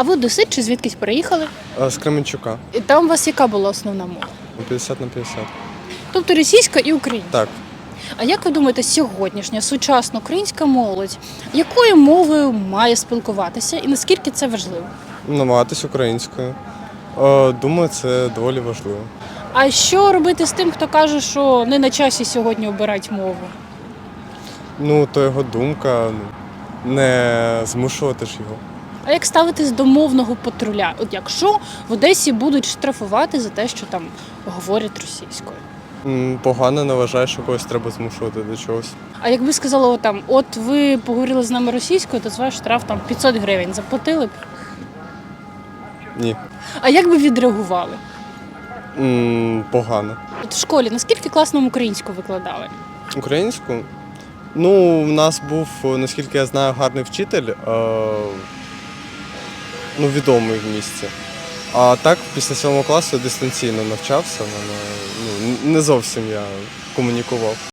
А ви одесит чи звідкись переїхали? А, З Кременчука. І там у вас яка була основна мова? 50 на 50. Тобто російська і українська. Так. А як ви думаєте, сьогоднішня сучасна українська молодь якою мовою має спілкуватися і наскільки це важливо? Намагатись українською. Е, Думаю, це доволі важливо. А що робити з тим, хто каже, що не на часі сьогодні обирати мову? Ну, то його думка, ну, не змушувати ж його. А як ставитись до мовного патруля? От якщо в Одесі будуть штрафувати за те, що там говорять російською? Погано не вважаю, що когось треба змушувати до чогось. А якби сказали, от там, от ви поговорили з нами російською, то ваш штраф там 500 гривень заплатили б. Ні. А як би відреагували? М, Погано. От в школі наскільки класно вам українську викладали? Українську? Ну, у нас був, наскільки я знаю, гарний вчитель, е, ну, відомий в місті. А так, після сьомого класу дистанційно навчався. Мене, ну, не зовсім я комунікував.